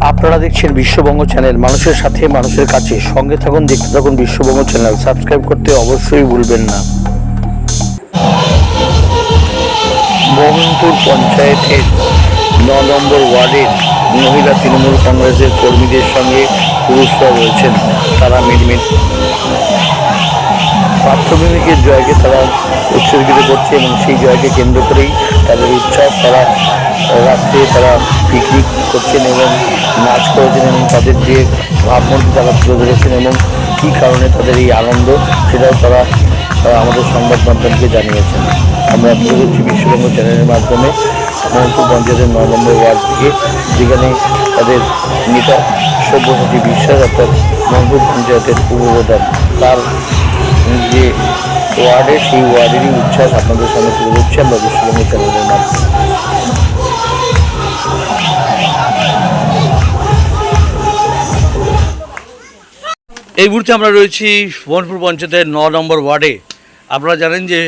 আপনারা দেখছেন বিশ্ববঙ্গ চ্যানেল। মানুষের সাথে মানুষের কাছে। সঙ্গে থাকুন, দেখতে থাকুন বিশ্ববঙ্গ চ্যানেল। সাবস্ক্রাইব করতে অবশ্যই ভুলবেন না। মোহনপুর পঞ্চায়েতের ন নম্বর ওয়ার্ডের মহিলা তৃণমূল কংগ্রেসের কর্মীদের সঙ্গে পুরুষরা রয়েছেন। তারা মিটমিট প্রাথমিকের জয়কে তারা উৎসর্গিত করছে এবং সেই জয়কে কেন্দ্র করেই তাদের উচ্ছ্বাস, তারা রাত্রে তারা পিকনিক করছেন এবং নাচ করেছেন এবং তাদের যে ভাবমূর্তি তারা তুলে ধরেছেন এবং কী কারণে তাদের এই আনন্দ, সেটাও তারা আমাদের সংবাদ মাধ্যমকে জানিয়েছেন। আমরা তুলে ধরছি বিশ্ববঙ্গ চ্যানেলের মাধ্যমে মোহনপুর পঞ্চায়েতের নয় নম্বর ওয়ার্ড থেকে, যেখানে তাদের নেতা সব্যসাচী বিশ্বাস অর্থাৎ মোহনপুর পঞ্চায়েতের উপপ্রধান, তার যে ওয়ার্ডে সেই ওয়ার্ডেরই উচ্ছ্বাস আপনাদের সামনে তুলে ধরছি আমরা বিশ্ববঙ্গ চ্যানেলের মাধ্যমে। এই মুহূর্তে আমরা রয়েছি মোহনপুর পঞ্চায়েতের ন নম্বর ওয়ার্ডে। আপনারা জানেন যে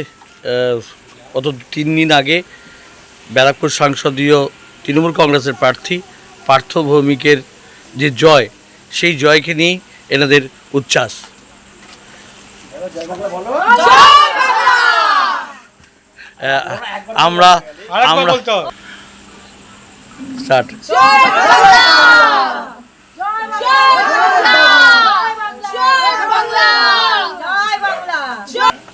গত তিন দিন আগে ব্যারাকপুর সংসদীয় তৃণমূল কংগ্রেসের প্রার্থী পার্থ ভৌমিকের যে জয় সেই জয়কে নিয়েই এনাদের উচ্ছ্বাস। আমরা আমরা স্টার্ট।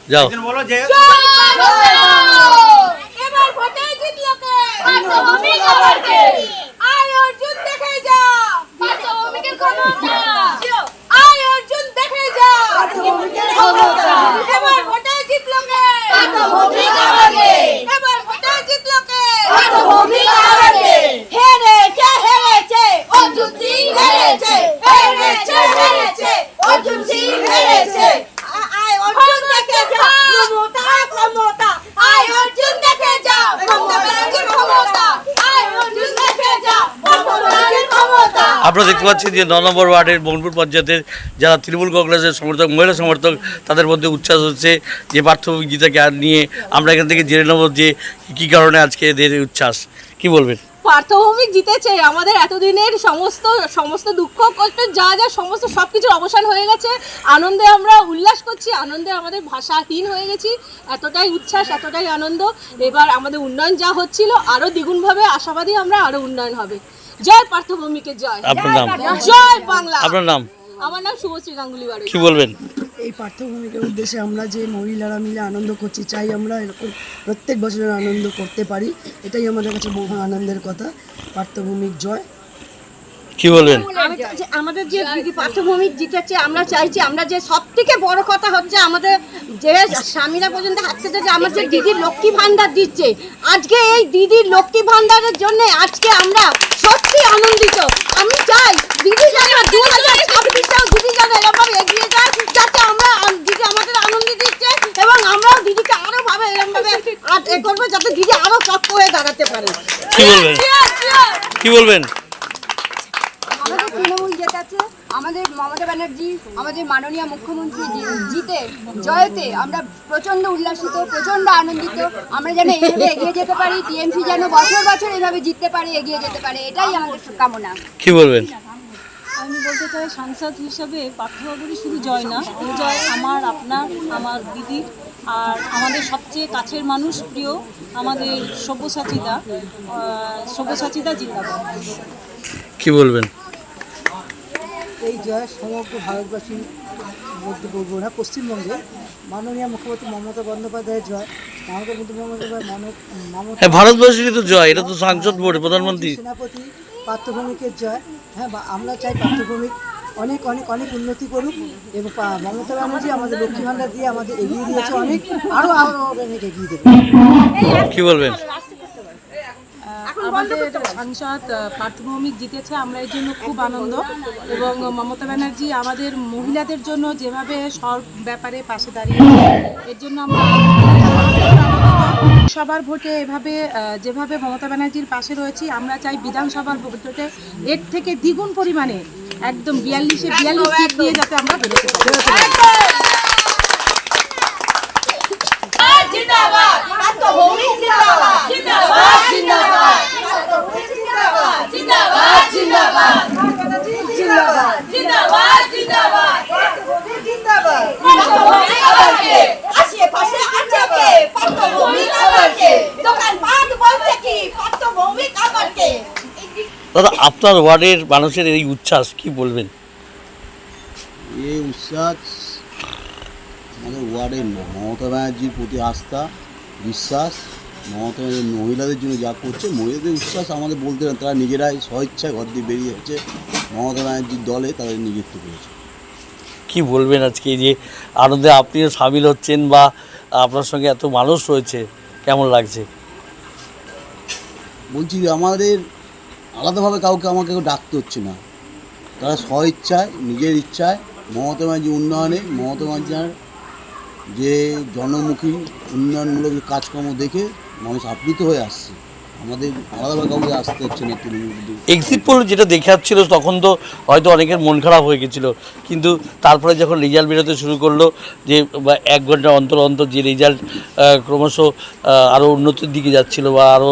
যাও। এবার আপনারা দেখতে পাচ্ছেন যে ন নম্বর ওয়ার্ডের মোহনপুর পঞ্চায়েতের যারা তৃণমূল কংগ্রেসের সমর্থক, মহিলা সমর্থক, তাদের মধ্যে উচ্ছ্বাস হচ্ছে যে পার্থভূমিক গীতাকে নিয়ে আমরা এখান থেকে জেনে নেব যে কী কারণে আজকে এদের উচ্ছ্বাস। কি বলবেন? পার্থভূমিক জিতেছে আমাদের এতদিনের সমস্ত সমস্ত দুঃখ, কষ্ট, যা যা, সমস্ত সব কিছুর অবসান হয়ে গেছে। আনন্দে আমরা উল্লাস করছি, আনন্দে আমাদের ভাষাহীন হয়ে গেছি। এতটাই উচ্ছ্বাস, এতটাই আনন্দ। এবার আমাদের উন্নয়ন যা হচ্ছিল আরও দ্বিগুণভাবে, আশাবাদী আমরা আরও উন্নয়ন হবে। জয় পার্থভূমিকে জয়। আপনার নাম? জয় বাংলা। আপনার নাম? আমার নাম শুভশ্রী গাঙ্গুলি বাড়ি কি বলবেন? এই পার্থভূমিকের উদ্দেশ্যে আমরা যে মহিলারা মিলে আনন্দ করছি চাই আমরা এরকম প্রত্যেক বছরের আনন্দ করতে পারি। এটাই আমাদের কাছে মহা আনন্দের কথা। পার্থভূমিক জয়। কি বলবেন? আমাদের যে পাঠ্যভূমি জিতেছে আমরা চাইছি আমরা যে সব থেকে বড় কথা হচ্ছে আমাদের যে স্বামীরা পর্যন্ত হাঁটতে যে আমাদের দিদির লক্ষ্মী ভান্ডার দিচ্ছে। আজকে এই দিদির লক্ষ্মী ভান্ডারের জন্য আজকে আমরা সত্যি আনন্দিত। আমি চাই দিদি যেন দু হাজার ছাব্বিশটাও দিদি যেন এরকম এগিয়ে যায় যাতে আমরা দিদি আমাদের আনন্দ দিচ্ছে এবং আমরাও দিদিকে আরও ভাবে এরকমভাবে আর এ করব যাতে দিদি আরও চক্র হয়ে দাঁড়াতে পারে। কি বলবেন? কি বলবেন আমাদের তৃণমূল জেতাচ্ছে আমাদের মমতা ব্যানার্জি আমাদের মাননীয় মুখ্যমন্ত্রী জি- জিতে জয়তে আমরা প্রচণ্ড উল্লাসিত প্রচণ্ড আনন্দিত। আমরা যেন এইভাবে এগিয়ে যেতে পারি টিএমসি যেন বছর বছর এইভাবে জিততে পারে এগিয়ে যেতে পারে এটাই আমাদের কামনা। কি বলবেন? আমি বলতে চাই সাংসদ হিসাবে পার্থবাবুরই শুধু জয় না জয় আমার আপনার আমার দিদির আর আমাদের সবচেয়ে কাছের মানুষ প্রিয় আমাদের সব্যসাচিদা আহ, সব্যসাচিদা জিন্দাবাদ। কি বলবেন? জয় সমগ্র ভারতবাসীর মধ্যে বলব না পশ্চিমবঙ্গে মাননীয় মুখ্যমন্ত্রী মমতা বন্দ্যোপাধ্যায়ের জয় মমতা বন্দ্যোপাধ্যায় মমতা হ্যাঁ তো জয় এটা তো সাংসদ বোর্ড প্রধানমন্ত্রী। সেনাপতি পার্থভূমিকের জয়। হ্যাঁ বা আমরা চাই পার্থভূমিক অনেক অনেক অনেক উন্নতি করুক এবং মমতা ব্যানার্জি আমাদের লক্ষ্মী ভাণ্ডার দিয়ে আমাদের এগিয়ে দিয়েছে অনেক আরও আরও অনেক এগিয়ে দেবে। কি বলবেন? আমাদের সাংসদ পার্থভৌমিক জিতেছে আমরা এর জন্য খুব আনন্দ। এবং মমতা ব্যানার্জি আমাদের মহিলাদের জন্য যেভাবে সব ব্যাপারে পাশে দাঁড়িয়েছে এর জন্য আমরা সবার ভোটে এভাবে যেভাবে মমতা ব্যানার্জির পাশে রয়েছি আমরা চাই বিধানসভার ভোটে এর থেকে দ্বিগুণ পরিমাণে একদম বিয়াল্লিশে বিয়াল্লিশ সিট নিয়ে যাতে আমরা বেরোতে পারি। দাদা আপনার ওয়ার্ডের মানুষের এই উচ্ছ্বাস কি বলবেন? এই উচ্ছ্বাস আমাদের ওয়ার্ডের মমতা ব্যানার্জির প্রতি আস্থা বিশ্বাস মমতা মহিলাদের জন্য যা করছে মহিলাদের উচ্ছ্বাস আমাদের বলতে না তারা নিজেরাই স্বেচ্ছায় ঘর দিয়ে বেরিয়ে যাচ্ছে। মমতা ব্যানার্জির দলে তাদের নিযুক্ত করেছে কি বলবেন আজকে যে আনন্দে আপনিও সামিল হচ্ছেন বা আপনার সঙ্গে এত মানুষ রয়েছে কেমন লাগছে? বলছি আমাদের আলাদাভাবে কাউকে আমাকে কেউ ডাকতে হচ্ছে না। তারা স্বেচ্ছায় নিজের ইচ্ছায় মমতা ব্যানার্জি উন্নয়নে মমতা ব্যানার্জির যে জনমুখী উন্নয়নমূলক কাজকর্ম দেখে মানুষ আপ্লুত হয়ে আসছে। আমাদের আলাদাভাবে কাউকে আসতে হচ্ছে না এক্সিট পোল যেটা দেখাচ্ছিল তখন তো হয়তো অনেকের মন খারাপ হয়ে গেছিল। কিন্তু তারপরে যখন রেজাল্ট বেরোতে শুরু করল যে বা এক ঘণ্টা অন্তর অন্তর যে রেজাল্ট ক্রমশ আরও উন্নতির দিকে যাচ্ছিল বা আরও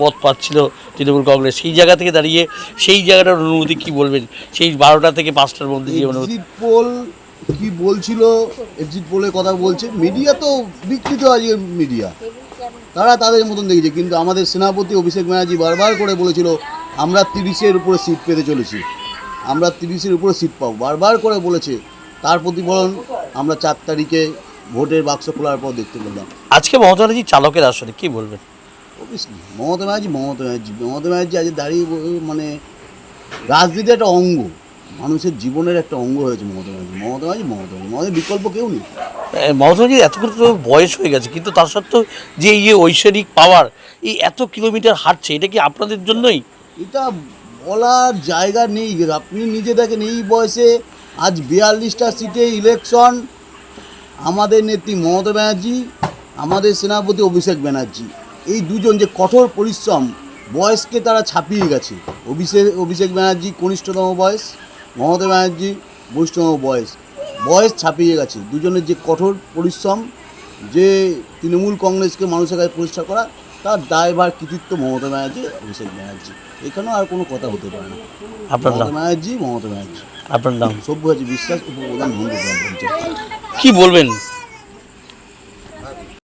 পথ পাচ্ছিল তৃণমূল কংগ্রেস সেই জায়গা থেকে দাঁড়িয়ে সেই জায়গাটার অনুমতি কি বলবেন? সেই বারোটা থেকে পাঁচটার মধ্যে যে পোল কি বলছিল? এক্সিট পোলের কথা বলছে। মিডিয়া তো বিকৃত আজকে মিডিয়া তারা তাদের মতন দেখেছে কিন্তু আমাদের সেনাপতি অভিষেক ব্যানার্জি বারবার করে বলেছিল আমরা তিরিশের উপরে সিট পেতে চলেছি। আমরা তিরিশের উপরে সিট পাবো। বারবার করে বলেছে। তার প্রতিফলন আমরা চার তারিখে ভোটের বাক্স খোলার পর দেখতে পেলাম। আজকে মমতা ব্যানার্জি চালকের আসলে কি বলবেন? অবভিয়াসলি মমতা ব্যানার্জি মমতা ব্যানার্জি। মমতা ব্যানার্জি আজ দাঁড়িয়ে মানে রাজনীতি একটা অঙ্গ মানুষের জীবনের একটা অঙ্গ হয়েছে মমতা ব্যানার্জি। মমতা ব্যানার্জি মমতা ব্যানার্জি মমতার বিকল্প কেউ নেই। আহ, মমতা ব্যানার্জির এত করে তো বয়স হয়ে গেছে কিন্তু তার সত্ত্বেও যে এই যে ঐশ্বরিক পাওয়ার এই এত কিলোমিটার হাঁটছে এটা কি আপনাদের জন্যই? এটা বলার জায়গা নেই আপনি নিজে দেখেন এই বয়সে আজ বিয়াল্লিশটা সিটে ইলেকশন আমাদের নেত্রী মমতা ব্যানার্জি আমাদের সেনাপতি অভিষেক ব্যানার্জি এই দুজন যে কঠোর পরিশ্রম বয়সকে তারা ছাপিয়ে গেছে। অভিষেক অভিষেক ব্যানার্জি কনিষ্ঠতম বয়স মমতা ব্যানার্জি বৈষ্ণব বয়স। বয়স ছাপিয়ে গেছে। দুজনের যে কঠোর পরিশ্রম যে তৃণমূল কংগ্রেসকে মানুষের কাছে পরিষ্কার করা তার দায়ভার কৃতিত্ব মমতা ব্যানার্জি অভিষেক ব্যানার্জি। এখানেও আর কোনো কথা হতে পারে না। আপনার মমতা ব্যানার্জি মমতা ব্যানার্জি। আপনার নাম? সভ্য আছে বিশ্বাস উপপ্রধান কি বলবেন?